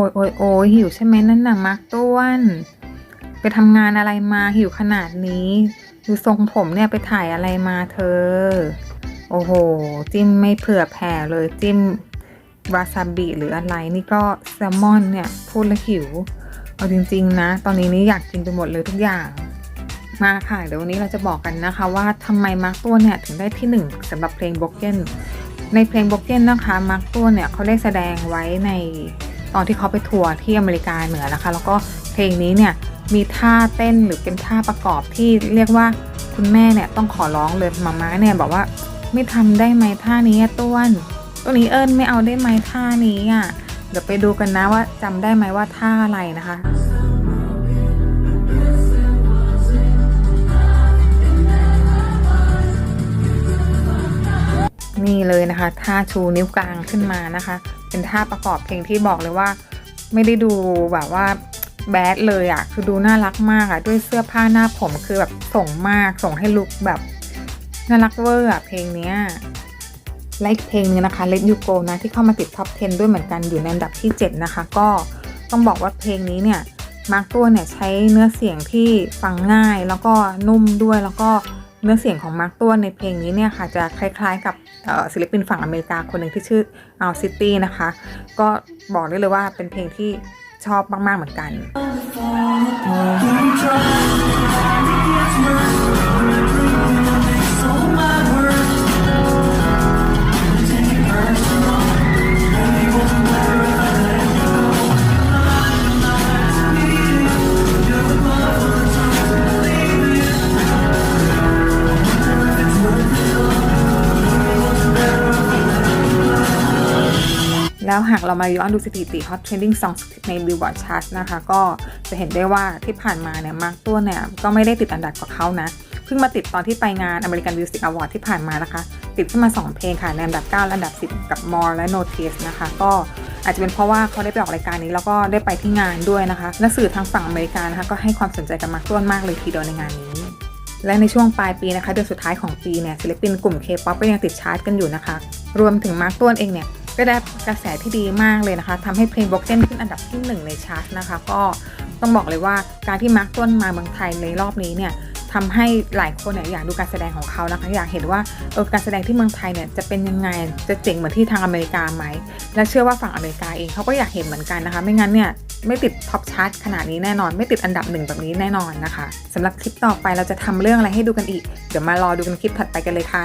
อ้ยโอ้ยโอ้ยหิวใช่ไหมนั่นน่ะมาร์กต้วน ไปทำงานอะไรมาหิวขนาดนี้ดูทรงผมเนี่ยไปถ่ายอะไรมาเธอ โอ้โห จิ้มไม่เผื่อแผ่เลยจิ้มวาซาบิหรืออะไรนี่ก็แซลมอนเนี่ยพูดแล้วหิว เอาจริงๆนะ ตอนนี้นี่อยากกินไปหมดเลยทุกอย่าง มาค่ะ เดี๋ยววันนี้เราจะบอกกันนะคะว่าทำไมมาร์กตัวเนี่ยถึงได้ที่หนึ่งสำหรับเพลงบ o กเกนในเพลงบ o กเกนนะคะมาร์กตัวเนี่ยเขาได้แสดงไว้ใน ตอนที่เขาไปทัวร์ที่อเมริกาเหนือนะคะ แล้วก็เพลงนี้เนี่ยมีท่าเต้นหรือเป็นท่าประกอบที่เรียกว่าคุณแม่เนี่ยต้องขอร้องเลยมาม่าเนี่ยบอกว่าไม่ทำได้ไหมท่านี้ต้วนตัวนี้เอิญไม่เอาได้ไหมท่านี้อะเดี๋ยวไปดูกันนะว่าจำได้ไหมว่าท่าอะไรนะคะนี่เลยนะคะท่าชูนิ้วกลางขึ้นมานะคะ เป็นท่าประกอบเพลงที่บอกเลยว่า ไม่ได้ดูแบบว่าแบดเลยอะ่ะ คือดูน่ารักมากอะ่ะ ด้วยเสื้อผ้าหน้าผมคือแบบส่งมาก ส่งให้ลุกแบบน่ารักเวอร์อะ่ะเพลงเนี้ยและอีกเพลงนึงนะคะ Let You Go นะ ที่เข้ามาติดท็อป 10 ด้วยเหมือนกันอยู่ในอันดับที่ 7 นะคะ ก็ต้องบอกว่าเพลงนี้เนี่ยมาร์กตัวเนี่ยใช้เนื้อเสียงที่ฟังง่ายแล้วก็นุ่มด้วยแล้วก็ เนื้อเสียงของมาร์กตัวในเพลงนี้เนี่ยค่ะจะคล้ายๆกับศิลปินฝั่งอเมริกาคนหนึ่งที่ชื่ออัลซิตี้นะคะ ก็บอกได้เลยว่าเป็นเพลงที่ชอบมาก ๆ เหมือนกัน แล้วหากเรามาย้อนดูสถิติ Hot Trending Song ใน Billboard Chart นะคะ ก็จะเห็นได้ว่าที่ผ่านมาเนี่ยมาร์กตัวเนี่ยก็ไม่ได้ติดอันดับกับเขานะ เพิ่งมาติดตอนที่ไปงาน American Music Award ที่ผ่านมานะคะ ติดขึ้นมา 2 เพลงค่ะในอันดับ 9 และอันดับ 10 กับ More และ Notice นะคะ ก็อาจจะเป็นเพราะว่าเขาได้ไปออกรายการนี้แล้วก็ได้ไปที่งานด้วยนะคะและสื่อทางฝั่งอเมริกานะคะก็ให้ความสนใจกับมาร์กตัวมากเลยทีเดียวในงานนี้และในช่วงปลายปีนะคะเดือนสุดท้ายของปีเนี่ยศิลปินกลุ่ม K-POP ก็ยังติดชาร์ตกันอยู่นะคะ รวมถึงมาร์กตัวเองเนี่ย ก็ได้กระแสที่ดีมากเลยนะคะทำให้เพลง Broken ขึ้นอันดับที่ 1 ในชาร์ตนะคะ ก็ต้องบอกเลยว่าการที่มาร์กต้นมาเมืองไทยในรอบนี้เนี่ยทำให้หลายคนเนี่ยอยากดูการแสดงของเขานะคะ อยากเห็นว่าเออการแสดงที่เมืองไทยเนี่ยจะเป็นยังไงจะเจ๋งเหมือนที่ทางอเมริกาไหม และเชื่อว่าฝั่งอเมริกาเองเขาก็อยากเห็นเหมือนกันนะคะ ไม่งั้นเนี่ยไม่ติดท็อปชาร์ตขนาดนี้แน่นอน ไม่ติดอันดับหนึ่งแบบนี้แน่นอนนะคะสำหรับคลิปต่อไปเราจะทำเรื่องอะไรให้ดูกันอีก เดี๋ยวมารอดูกันคลิปถัดไปกันเลยค่ะ